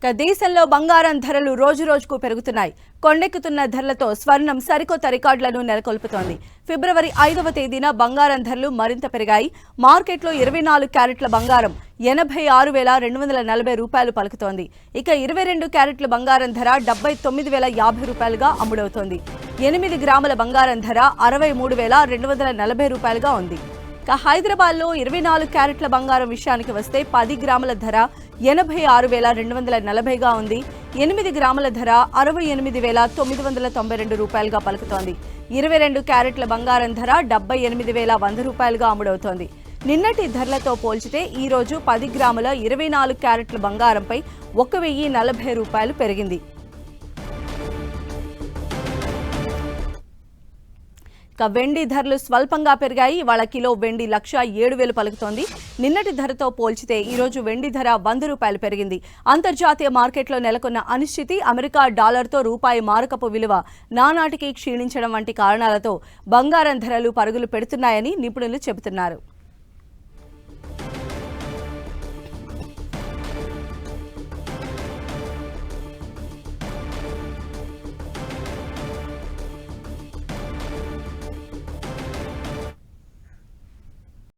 ఇక దేశంలో బంగారం ధరలు రోజు రోజుకు పెరుగుతున్నాయి. కొండెక్కుతున్న ధరలతో స్వర్ణం సరికొత్త రికార్డులను నెలకొల్పుతోంది. ఫిబ్రవరి ఐదవ తేదీన బంగారం ధరలు మరింత పెరిగాయి. మార్కెట్లో ఇరవై నాలుగు క్యారెట్ల బంగారం ఎనభై ఆరు వేల రెండు వందల నలభై రూపాయలు పలుకుతోంది. ఇక ఇరవై రెండు క్యారెట్ల బంగారం ధర డెబ్బై తొమ్మిది వేల యాభై రూపాయలుగా అమ్ముడవుతోంది. ఎనిమిది గ్రాముల బంగారం ధర అరవై మూడు వేల రెండు వందల నలభై రూపాయలుగా ఉంది. ఇక హైదరాబాద్లో ఇరవై నాలుగు క్యారెట్ల బంగారం విషయానికి వస్తే పది గ్రాముల ధర ఎనభై ఆరు వేల రెండు వందల నలభైగా ఉంది. ఎనిమిది గ్రాముల ధర అరవై ఎనిమిది వేల తొమ్మిది వందల తొంభై రెండు రూపాయలుగా పలుకుతోంది. ఇరవై రెండు క్యారెట్ల బంగారం ధర డెబ్బై ఎనిమిది వేల వంద రూపాయలుగా అమ్ముడవుతోంది. నిన్నటి ధరలతో పోల్చితే ఈ రోజు పది గ్రాముల ఇరవై నాలుగు క్యారెట్ల బంగారంపై ఒక వెయ్యి నలభై రూపాయలు పెరిగింది. ఇక వెండి ధరలు స్వల్పంగా పెరిగాయి. ఇవాళ కిలో వెండి లక్ష ఏడు వేలు పలుకుతోంది. నిన్నటి ధరతో పోల్చితే ఈరోజు వెండి ధర వంద రూపాయలు పెరిగింది. అంతర్జాతీయ మార్కెట్లో నెలకొన్న అనిశ్చితి అమెరికా డాలర్తో రూపాయి మారకపు విలువ నానాటికి క్షీణించడం వంటి కారణాలతో బంగారం ధరలు పరుగులు పెడుతున్నాయని నిపుణులు చెబుతున్నారు.